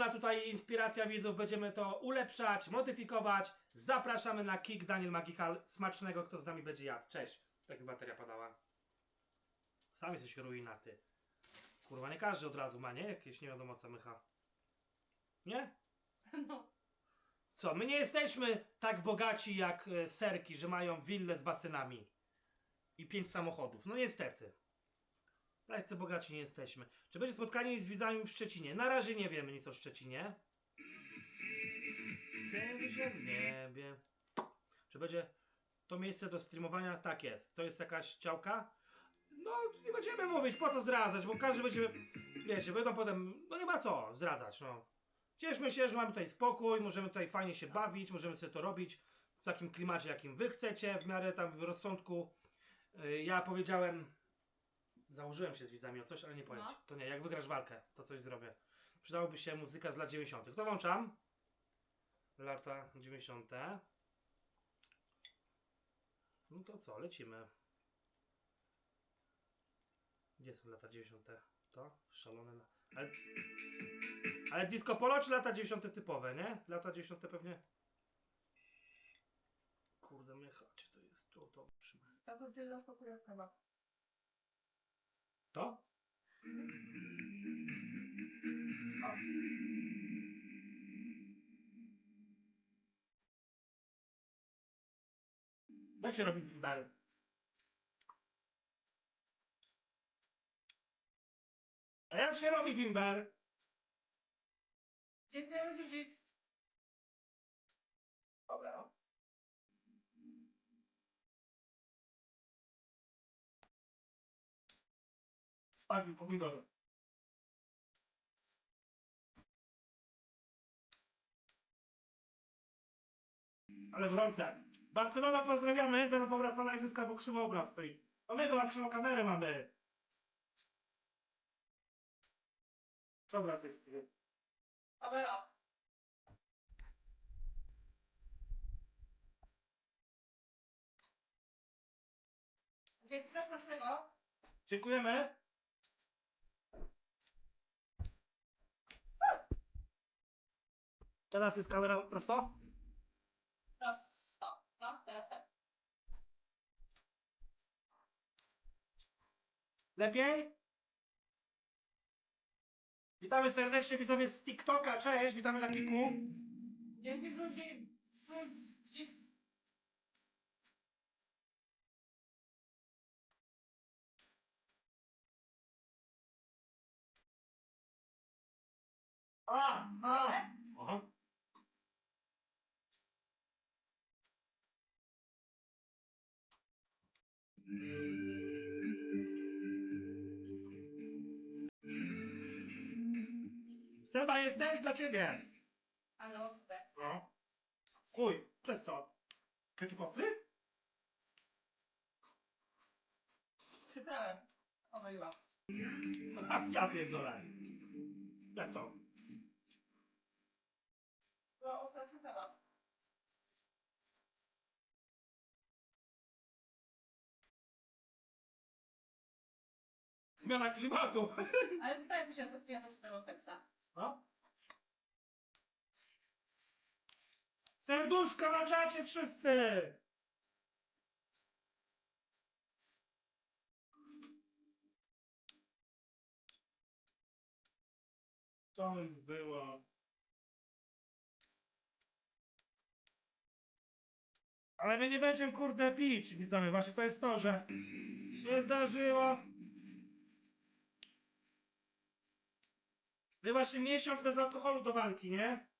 wolna tutaj inspiracja widzów, będziemy to ulepszać, modyfikować. Zapraszamy na Kick Daniel Magical. Smacznego, kto z nami będzie jadł. Cześć. Tak bateria padała. Sam jesteś ruinaty. Kurwa, nie każdy od razu ma, nie? Jakieś nie wiadomo co mycha. Nie? No. Co, my nie jesteśmy tak bogaci jak e, serki, że mają willę z basenami i pięć samochodów. No niestety. Tacy bogaci nie jesteśmy. Czy będzie spotkanie z widzami w Szczecinie? Na razie nie wiemy nic o Szczecinie. Się w niebie. Czy będzie to miejsce do streamowania? Tak jest. To jest jakaś działka? No, nie będziemy mówić, po co zdradzać, bo każdy będzie, wiecie, będą potem, no nie ma co zdradzać, no. Cieszmy się, że mamy tutaj spokój, możemy tutaj fajnie się bawić, możemy sobie to robić w takim klimacie, jakim wy chcecie, w miarę tam w rozsądku. Yy, Ja powiedziałem, założyłem się z widzami o coś, ale nie powiem No. ci. To nie, jak wygrasz walkę, to coś zrobię. Przydałoby się muzyka z lat 90. To włączam. Lata 90. No to co, lecimy. Gdzie są lata 90? To? Szalone. Ale... Ale disco polo czy lata 90 typowe, nie? Lata 90 pewnie. Kurde, mycha, czy to jest to trzyma. Tak to pokój chyba. To? O. Jak się robi bimber? A jak się robi bimber? Pagi pomidor. Ale w rące. Barcelona pozdrawiamy, teraz powracana jest zyska, bo krzywo obraz stoi. A my to na krzywą kamerę mamy. Co obraz jest? Kamera. Dziękuję smacznego. Dziękujemy. Teraz jest kamera prosto? Prosto. No, teraz tak. Lepiej? Witamy serdecznie widzowie z TikToka, cześć, witamy na Kiku. Dzięki. Zuzik. A, a. Seba, jesteś dla ciebie. Ale ostry. No. Chuj, przez co? Ketchup ostry? Przybrałem. Omyliłam. Ja pierdolę. Jak to? No, przybrałam. Zmiana klimatu. Ale tutaj mi się odpija do swojego pepsa. No. Serduszka na czacie wszyscy! To już było. Ale my nie będziemy kurde pić, widzowie. Właśnie to jest to, że się zdarzyło. Wy właśnie miesiąc bez alkoholu do walki, nie?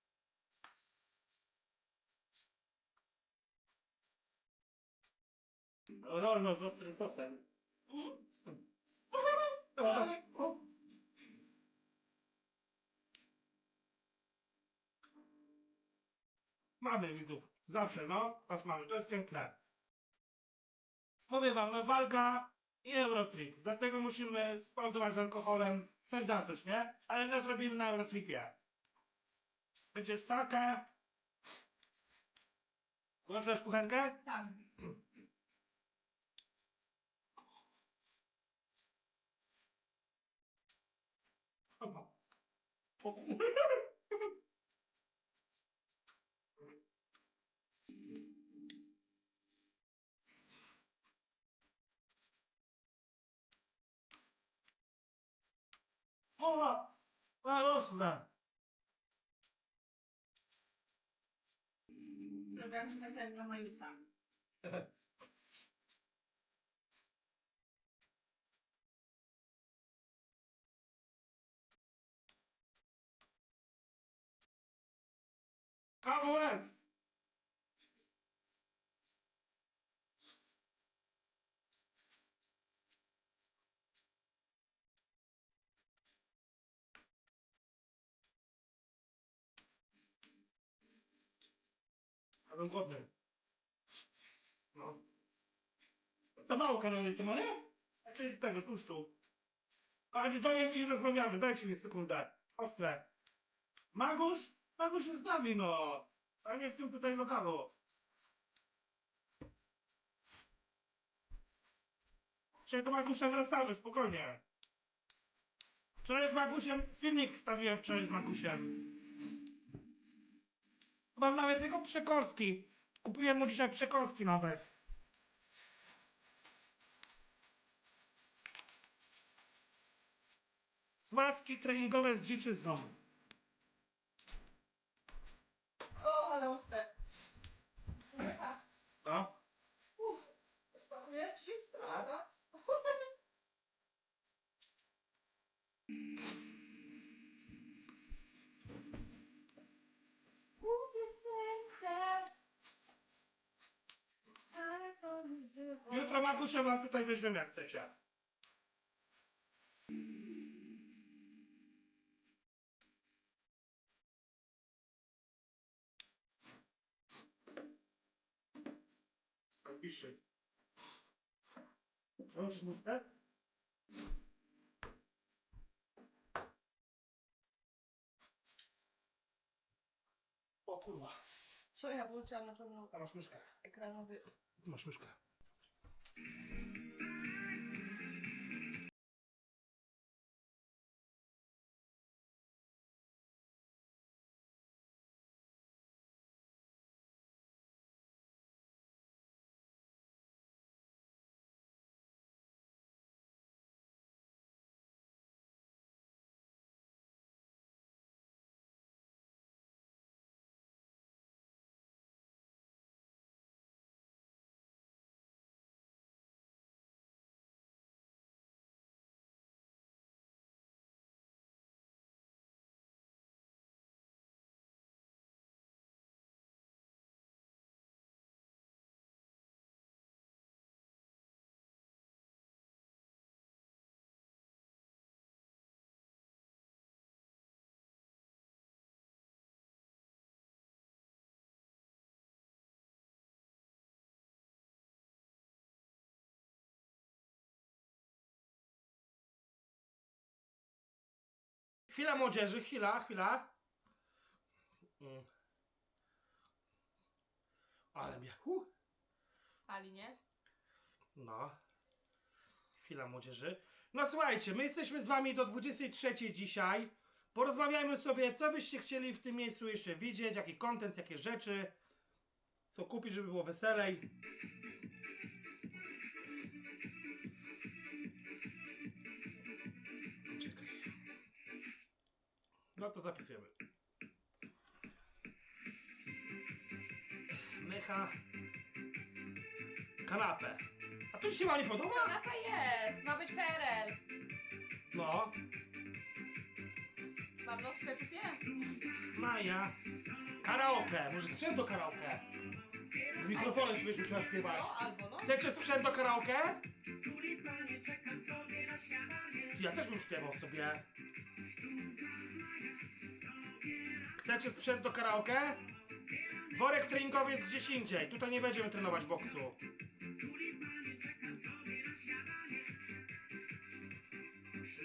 Rolno z ostrym sosem. Mamy widzów. Zawsze, no. Was mamy. To jest piękne. Powiem wam, no walka i Eurotrip. Dlatego musimy spauzować z alkoholem. Coś za coś, nie? Ale nie zrobimy na Eurotripie. Będzie taka. Włączasz kuchenkę? Tak. 痛了，饿死的。这边看起来么有伤。Come! A bym głodny. No. Za mało kalorii to ma, nie? A tego, tłuszczu. Ale dojem i rozmawiamy, dajcie mi sekundę. Ostre. Magusz? Magusz jest z nami, no. A nie w tym tutaj lokalu. Dzisiaj do Magusza wracamy, spokojnie. Wczoraj z Magusiem, filmik wstawiłem wczoraj z Magusiem. Mam nawet jego przekąski. Kupiłem mu dzisiaj przekąski nawet. Smaczki treningowe z dziczyzną. O, ale ostre. Micha, No. uff, smakuje ci? Prawda? Magusia wam tutaj weźmiemy jak chcecie. Piszy. Włączysz mówkę? O kurwa, Co ja włączyłam na pewno a masz myszkę. ekranowy. Masz myszkę. Thank you. Chwila młodzieży, chwila, chwila. Mm. Ale mnie. Ali, nie? No. Chwila młodzieży. No słuchajcie, my jesteśmy z wami do 23 dzisiaj. Porozmawiajmy sobie, co byście chcieli w tym miejscu jeszcze widzieć, jaki content, jakie rzeczy. Co kupić, żeby było weselej. No to zapisujemy. Mecha. Kanapę. A to ci się ma nie podoba? Kanapa jest! Ma być PRL. No. Bardzo w sklepie? Maja. Karaoke. Może sprzęt do karaoke. Z mikrofonem sobie rzuciła śpiewać. No, albo no. Chcecie sprzęt do karaoke? Ja też bym śpiewał sobie. Chcecie sprzęt do karaoke? Worek treningowy jest gdzieś indziej. Tutaj nie będziemy trenować boksu.